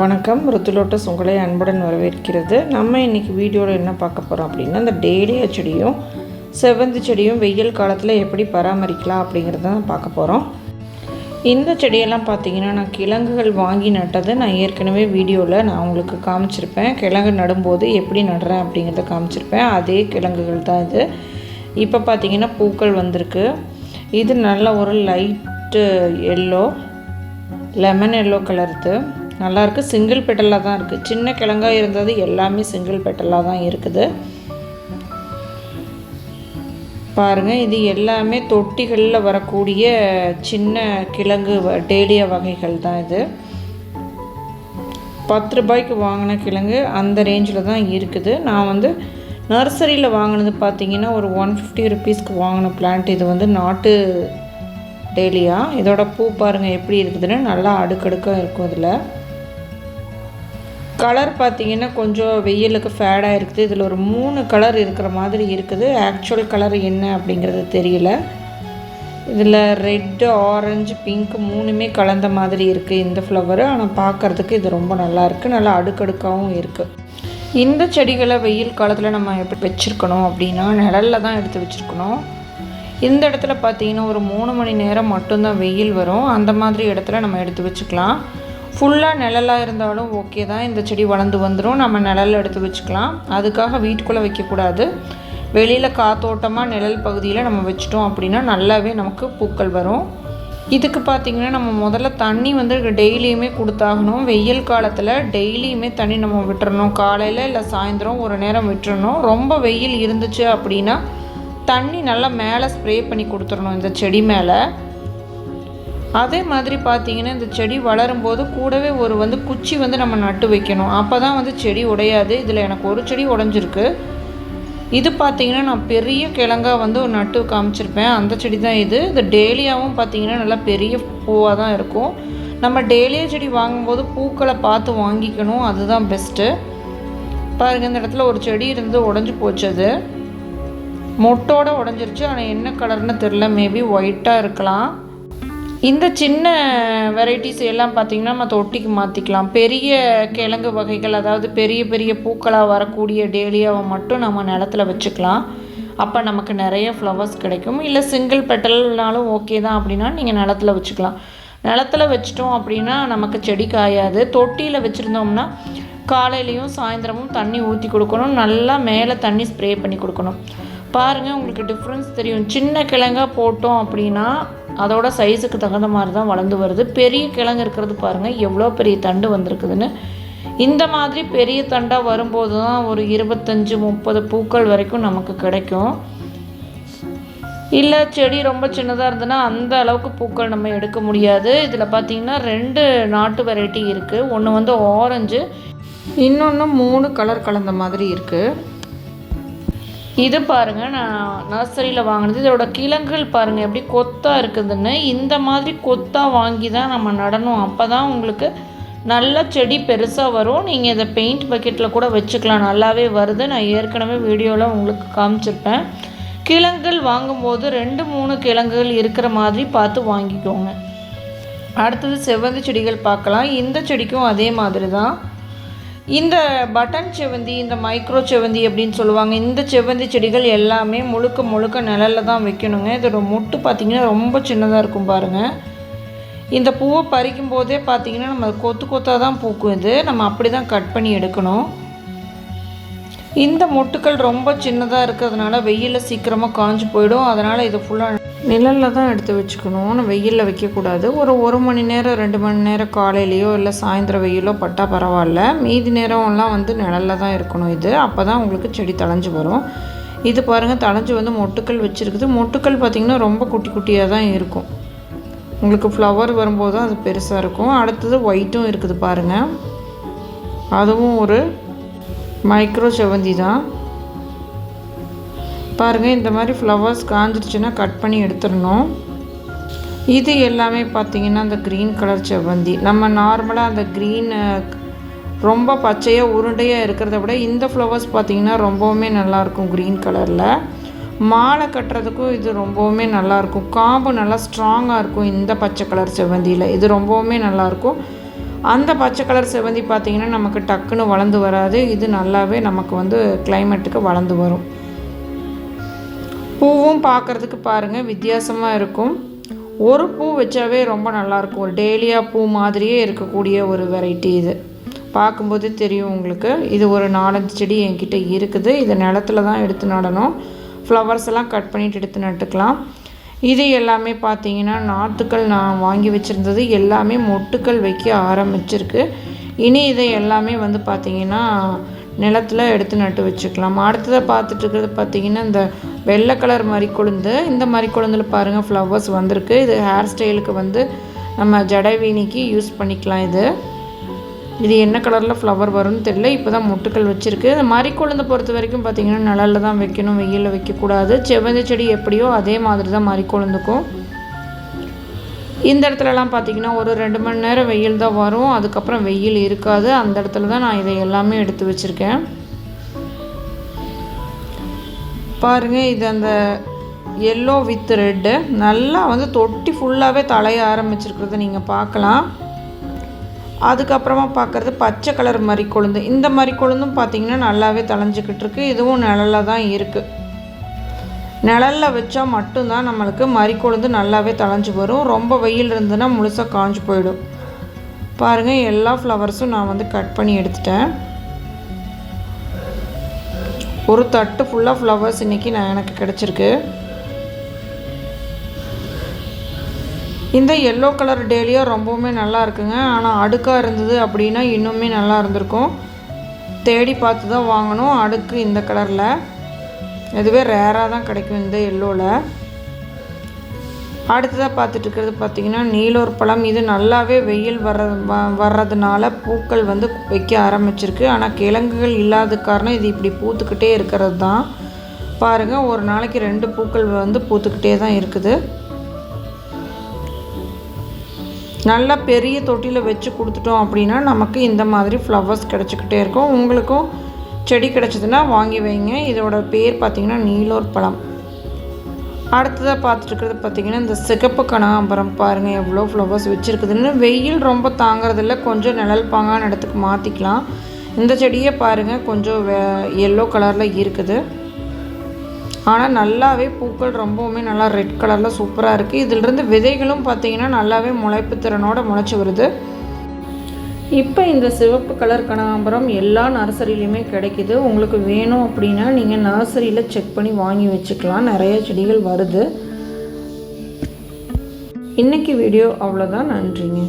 வணக்கம். ருத்துலோட்டஸ் உங்களை அன்புடன் வரவேற்கிறது. நம்ம இன்றைக்கி வீடியோவில் என்ன பார்க்க போகிறோம் அப்படின்னா இந்த டேலியா செடியும் செவ்வந்தி செடியும் வெயில் காலத்தில் எப்படி பராமரிக்கலாம் அப்படிங்கிறத தான் பார்க்க போகிறோம் இந்த செடியெல்லாம் பார்த்தீங்கன்னா நான் கிழங்குகள் வாங்கி நட்டது நான் ஏற்கனவே வீடியோவில் நான் உங்களுக்கு காமிச்சிருப்பேன். கிழங்கு நடும்போது எப்படி நடுறேன் அப்படிங்கிறத காமிச்சிருப்பேன். அதே கிழங்குகள் தான் இது. இப்போ பார்த்தீங்கன்னா பூக்கள் வந்திருக்கு. இது நல்ல ஒரு லைட்டு எல்லோ லெமன் எல்லோ கலருது. நல்லாயிருக்கு. சிங்கிள் பெட்டலாக தான் இருக்குது சின்ன கிழங்காக இருந்தது எல்லாமே சிங்கிள் பெட்டலாக தான் இருக்குது. பாருங்கள் இது எல்லாமே தொட்டிகளில் வரக்கூடிய சின்ன கிழங்கு வ- வகைகள் தான் இது. பத்து ரூபாய்க்கு வாங்கின கிழங்கு அந்த ரேஞ்சில் தான் இருக்குது. நான் வந்து நர்சரியில் வாங்கினது பார்த்தீங்கன்னா ஒரு ஒன் ஃபிஃப்டி ருபீஸ்க்கு வாங்கின பிளான்ட் இது வந்து நாட்டு டெய்லியாக இதோட பூ பாருங்கள் எப்படி இருக்குதுன்னு நல்லா அடுக்கடுக்காக இருக்கும் இதில். கலர் பார்த்தீங்கன்னா கொஞ்சம் வெயிலுக்கு ஃபேடாக இருக்குது இதில் ஒரு மூணு கலர் இருக்கிற மாதிரி இருக்குது. ஆக்சுவல் கலர் என்ன அப்படிங்கிறது தெரியல. இதில் ரெட்டு ஆரஞ்சு பிங்க் மூணுமே கலந்த மாதிரி இருக்குது இந்த ஃப்ளவரு ஆனால் பார்க்குறதுக்கு இது ரொம்ப நல்லா இருக்குது நல்லா அடுக்கடுக்காகவும் இருக்குது இந்த செடிகளை வெயில் காலத்தில் நம்ம எப்படி வச்சுருக்கணும் அப்படின்னா நிழலில் தான் எடுத்து வச்சுருக்கணும். இந்த இடத்துல பார்த்தீங்கன்னா ஒரு மூணு மணி நேரம் மட்டும்தான் வெயில் வரும். அந்த மாதிரி இடத்துல நம்ம எடுத்து வச்சுக்கலாம். ஃபுல்லாக நிழலாக இருந்தாலும் ஓகே தான். இந்த செடி வளர்ந்து வந்துடும் நம்ம நிழல் எடுத்து வச்சுக்கலாம். அதுக்காக வீட்டுக்குள்ளே வைக்கக்கூடாது. வெளியில் காத்தோட்டமாக நிழல் பகுதியில் நம்ம வச்சிட்டோம் அப்படின்னா நல்லாவே நமக்கு பூக்கள் வரும். இதுக்கு பார்த்திங்கன்னா நம்ம முதல்ல தண்ணி வந்து டெய்லியுமே கொடுத்தாகணும். வெயில் காலத்தில் டெய்லியுமே தண்ணி நம்ம விட்டுறணும். காலையில் இல்லை சாயந்தரம் ஒரு நேரம் விட்டுறணும். ரொம்ப வெயில் இருந்துச்சு அப்படின்னா தண்ணி நல்லா மேலே ஸ்ப்ரே பண்ணி கொடுத்துடணும் இந்த செடி மேலே. அதே மாதிரி பார்த்தீங்கன்னா இந்த செடி வளரும்போது கூடவே ஒரு வந்து குச்சி வந்து நம்ம நட்டு வைக்கணும். அப்போ தான் வந்து செடி உடையாது. இதில் எனக்கு ஒரு செடி உடஞ்சிருக்கு. இது பார்த்தீங்கன்னா நான் பெரிய கிழங்கா வந்து ஒரு நட்டு காமிச்சிருப்பேன். அந்த செடி தான் இது. இது டேலியாவும் பார்த்தீங்கன்னா நல்லா பெரிய பூவாக தான் இருக்கும். நம்ம டேலியா செடி வாங்கும்போது பூக்களை பார்த்து வாங்கிக்கணும். அதுதான் பெஸ்ட்டு பாருங்கள் இந்த இடத்துல ஒரு செடி இருந்து உடஞ்சி போச்சு அது. மொட்டோட உடஞ்சிருச்சு. ஆனால் என்ன கலர்னு தெரில மேபி ஒயிட்டாக இருக்கலாம். இந்த சின்ன வெரைட்டிஸ் எல்லாம் பார்த்திங்கன்னா நம்ம தொட்டிக்கு மாற்றிக்கலாம் பெரிய கிழங்கு வகைகள் அதாவது பெரிய பெரிய பூக்களாக வரக்கூடிய டேலியாவை மட்டும் நம்ம நிலத்துல வச்சுக்கலாம். அப்போ நமக்கு நிறைய ஃப்ளவர்ஸ் கிடைக்கும். இல்லை சிங்கிள் பெட்டல்னாலும் ஓகே தான் அப்படின்னா நீங்கள் நிலத்துல வச்சுக்கலாம். நிலத்துல வச்சிட்டோம் அப்படின்னா நமக்கு செடி காயாது. தொட்டியில் வச்சுருந்தோம்னா காலையிலையும் சாயந்தரமும் தண்ணி ஊற்றி கொடுக்கணும். நல்லா மேலே தண்ணி ஸ்ப்ரே பண்ணி கொடுக்கணும். பாருங்கள் உங்களுக்கு டிஃப்ரென்ஸ் தெரியும். சின்ன கிழங்கா போட்டோம் அப்படின்னா அதோட சைஸுக்கு தகுந்த மாதிரி தான் வளர்ந்து வருது. பெரிய கிழங்கு இருக்கிறது பாருங்கள் எவ்வளோ பெரிய தண்டு வந்திருக்குதுன்னு. இந்த மாதிரி பெரிய தண்டாக வரும்போது தான் ஒரு இருபத்தஞ்சி முப்பது பூக்கள் வரைக்கும் நமக்கு கிடைக்கும். இல்லை செடி ரொம்ப சின்னதாக இருந்ததுன்னா அந்த அளவுக்கு பூக்கள் நம்ம எடுக்க முடியாது. இதில் பார்த்தீங்கன்னா ரெண்டு நாட்டு வெரைட்டி இருக்குது ஒன்று வந்து ஆரஞ்சு இன்னொன்று மூணு கலர் கலந்த மாதிரி இருக்குது இது பாருங்கள் நான் நர்சரியில் வாங்கினது. இதோட கிழங்குகள் பாருங்கள் எப்படி கொத்தாக இருக்குதுன்னு. இந்த மாதிரி கொத்தாக வாங்கி தான் நம்ம நடணும். அப்போ தான் உங்களுக்கு நல்ல செடி பெருசாக வரும். நீங்கள் இதை பெயிண்ட் பக்கெட்டில் கூட வச்சுக்கலாம். நல்லாவே வருது. நான் ஏற்கனவே வீடியோவில் உங்களுக்கு காமிச்சிருப்பேன். கிழங்குகள் வாங்கும்போது ரெண்டு மூணு கிழங்குகள் இருக்கிற மாதிரி பார்த்து வாங்கிக்கோங்க. அடுத்தது செவ்வந்தி செடிகள் பார்க்கலாம். இந்த செடிக்கும் அதே மாதிரி தான். இந்த பட்டன் செவ்வந்தி இந்த மைக்ரோ செவ்வந்தி அப்படின்னு சொல்லுவாங்க. இந்த செவ்வந்தி செடிகள் எல்லாமே முழுக்க முழுக்க நிழலில் தான் வைக்கணுங்க. இதோட மொட்டு பார்த்திங்கன்னா ரொம்ப சின்னதாக இருக்கும் பாருங்கள் இந்த பூவை பறிக்கும் போதே பார்த்தீங்கன்னா நம்ம கொத்து கொத்தாக தான் பூக்கும் இது. நம்ம அப்படி தான் கட் பண்ணி எடுக்கணும். இந்த மொட்டுக்கள் ரொம்ப சின்னதாக இருக்கிறதுனால வெயிலில் சீக்கிரமாக காஞ்சி போயிடும். அதனால் இதை ஃபுல்லாக நிழலில் தான் எடுத்து வச்சுக்கணும் நம்ம வெயிலில் வைக்கக்கூடாது. ஒரு ஒரு மணி நேரம் ரெண்டு மணி நேரம் காலையிலையோ இல்லை சாயந்தரம் வெயிலோ பட்டால் பரவாயில்ல. மீதி நேரம்லாம் வந்து நிழலில் தான் இருக்கணும் இது. அப்போ தான் உங்களுக்கு செடி தழைஞ்சு வரும். இது பாருங்கள் தழைஞ்சு வந்து மொட்டுக்கள் வச்சுருக்குது. மொட்டுக்கள் பார்த்திங்கன்னா ரொம்ப குட்டி குட்டியாக தான் இருக்கும். உங்களுக்கு ஃப்ளவர் வரும்போது தான் அது பெருசாக இருக்கும். அடுத்தது ஒயிட்டும் இருக்குது பாருங்கள் அதுவும் ஒரு மைக்ரோ செவந்தி தான். பாருங்கள் இந்த மாதிரி ஃப்ளவர்ஸ் காஞ்சிடுச்சுன்னா கட் பண்ணி எடுத்துடணும். இது எல்லாமே பார்த்திங்கன்னா அந்த க்ரீன் கலர் செவ்வந்தி. நம்ம நார்மலாக அந்த க்ரீன் ரொம்ப பச்சையாக உருண்டையாக இருக்கிறத விட இந்த ஃப்ளவர்ஸ் பார்த்தீங்கன்னா ரொம்பவுமே நல்லாயிருக்கும் க்ரீன் கலரில் மாலை கட்டுறதுக்கும் இது ரொம்பவுமே நல்லாயிருக்கும். காம்பு நல்லா ஸ்ட்ராங்காக இருக்கும் இந்த பச்சை கலர் செவ்வந்தியில். இது ரொம்பவுமே நல்லாயிருக்கும். அந்த பச்சை கலர் செவ்வந்தி பார்த்திங்கன்னா நமக்கு டக்குன்னு வளர்ந்து வராது. இது நல்லாவே நமக்கு வந்து கிளைமேட்டுக்கு வளர்ந்து வரும். பூவும் பார்க்குறதுக்கு பாருங்கள் வித்தியாசமாக இருக்கும். ஒரு பூ வச்சாவே ரொம்ப நல்லாயிருக்கும் ஒரு டேலியா பூ மாதிரியே இருக்கக்கூடிய ஒரு வெரைட்டி இது. பார்க்கும்போது தெரியும் உங்களுக்கு. இது ஒரு நாலஞ்சு செடி என்கிட்ட இருக்குது. இது நிலத்துல தான் எடுத்து நடணும். ஃப்ளவர்ஸ் எல்லாம் கட் பண்ணிட்டு எடுத்து நட்டுக்கலாம். இது எல்லாமே பார்த்தீங்கன்னா நாற்றுக்கள் நான் வாங்கி வச்சுருந்தது எல்லாமே மொட்டுக்கள் வைக்க ஆரம்பிச்சிருக்கு. இனி இதை எல்லாமே வந்து பார்த்திங்கன்னா நிலத்தில் எடுத்து நட்டு வச்சுக்கலாம். அடுத்ததை பார்த்துட்டு இருக்கிறது பார்த்திங்கன்னா இந்த வெள்ளை கலர் மாதிரி கொழுந்து இந்த மாதிரி கொழுந்தில் பாருங்கள் ஃப்ளவர்ஸ் வந்திருக்கு. இது ஹேர் ஸ்டைலுக்கு வந்து நம்ம ஜடைவீனிக்கு யூஸ் பண்ணிக்கலாம் இது. இது என்ன கலரில் ஃப்ளவர் வரும்னு தெரியல இப்போ தான் முட்டுக்கள் வச்சுருக்கு. இந்த மாதிரி கொழுந்தை பொறுத்த வரைக்கும் பார்த்திங்கன்னா நிழலில் தான் வைக்கணும் வெயிலில் வைக்கக்கூடாது செவ்வந்தி செடி எப்படியோ அதே மாதிரி தான் மாதிரி கொழுந்துக்கும். இந்த இடத்துலலாம் பார்த்திங்கன்னா ஒரு ரெண்டு மணி நேரம் வெயில் தான் வரும். அதுக்கப்புறம் வெயில் இருக்காது. அந்த இடத்துல தான் நான் இதை எல்லாமே எடுத்து வச்சுருக்கேன். பாருங்கள் இது அந்த எல்லோ வித் ரெட்டு நல்லா வந்து தொட்டி ஃபுல்லாகவே தலைய ஆரம்பிச்சிருக்கிறத நீங்கள் பார்க்கலாம். அதுக்கப்புறமா பார்க்குறது பச்சை கலர் மாதிரி கொழுந்து. இந்த மாதிரி கொழுந்தும் பார்த்திங்கன்னா நல்லாவே தலைஞ்சிக்கிட்டு இருக்குது இதுவும் நிழலில் தான் இருக்குது நிழலில் வச்சா மட்டும்தான் நம்மளுக்கு மறிக்கொழுந்து நல்லாவே தளைஞ்சு வரும். ரொம்ப வெயில் இருந்ததுன்னா முழுசாக காஞ்சி போயிடும். பாருங்கள் எல்லா ஃப்ளவர்ஸும் நான் வந்து கட் பண்ணி எடுத்துட்டேன். ஒரு தட்டு ஃபுல்லாக ஃப்ளவர்ஸ் இன்றைக்கி நான் எனக்கு கிடச்சிருக்கு. இந்த எல்லோ கலர் டேலியா ரொம்பவுமே நல்லா இருக்குங்க. ஆனால் அடுக்காக இருந்தது அப்படின்னா இன்னுமே நல்லா இருந்திருக்கும். தேடி பார்த்து தான் வாங்கணும். அடுக்கு இந்த கலரில் இதுவே ரேராக தான் கிடைக்கும் இந்த எல்லோவில் அடுத்ததாக பார்த்துட்டு இருக்கிறது பார்த்திங்கன்னா நீலோர் பழம். இது நல்லாவே வெயில் வர்ற வர்றதுனால பூக்கள் வந்து வைக்க ஆரம்பிச்சிருக்கு. ஆனால் கிழங்குகள் இல்லாத காரணம் இது இப்படி பூத்துக்கிட்டே இருக்கிறது தான். பாருங்கள் ஒரு நாளைக்கு ரெண்டு பூக்கள் வந்து பூத்துக்கிட்டே தான் இருக்குது. நல்லா பெரிய தொட்டியில் வச்சு கொடுத்துட்டோம் அப்படின்னா நமக்கு இந்த மாதிரி ஃப்ளவர்ஸ் கிடச்சிக்கிட்டே இருக்கும். உங்களுக்கும் செடி கிடச்சிதுன்னா வாங்கி வைங்க. இதோட பேர் பார்த்திங்கன்னா நீலோர் பழம். அடுத்ததாக பார்த்துட்டு பார்த்திங்கன்னா இந்த சிகப்பு கனகாம்பரம் பாருங்கள் எவ்வளோ ஃப்ளவர்ஸ் வச்சுருக்குதுன்னு வெயில் ரொம்ப தாங்கிறதில்ல. கொஞ்சம் நிழல் பாங்கான இடத்துக்கு மாற்றிக்கலாம் இந்த செடியை பாருங்கள் கொஞ்சம் வே எல்லோ கலரில் இருக்குது. ஆனால் நல்லாவே பூக்கள் ரொம்பவுமே நல்லா ரெட் கலரில் சூப்பராக இருக்குது இதிலிருந்து விதைகளும் பார்த்திங்கன்னா நல்லாவே முளைப்பு திறனோடு முளைச்சி வருது. இப்போ இந்த சிவப்பு கலர் கனகாம்பரம் எல்லா நர்சரிலையுமே கிடைக்கிது. உங்களுக்கு வேணும் அப்படின்னா நீங்கள் நர்சரியில் செக் பண்ணி வாங்கி வச்சுக்கலாம். நிறைய செடிகள் வருது. இன்றைக்கி வீடியோ அவ்வளோதான் நன்றிங்க.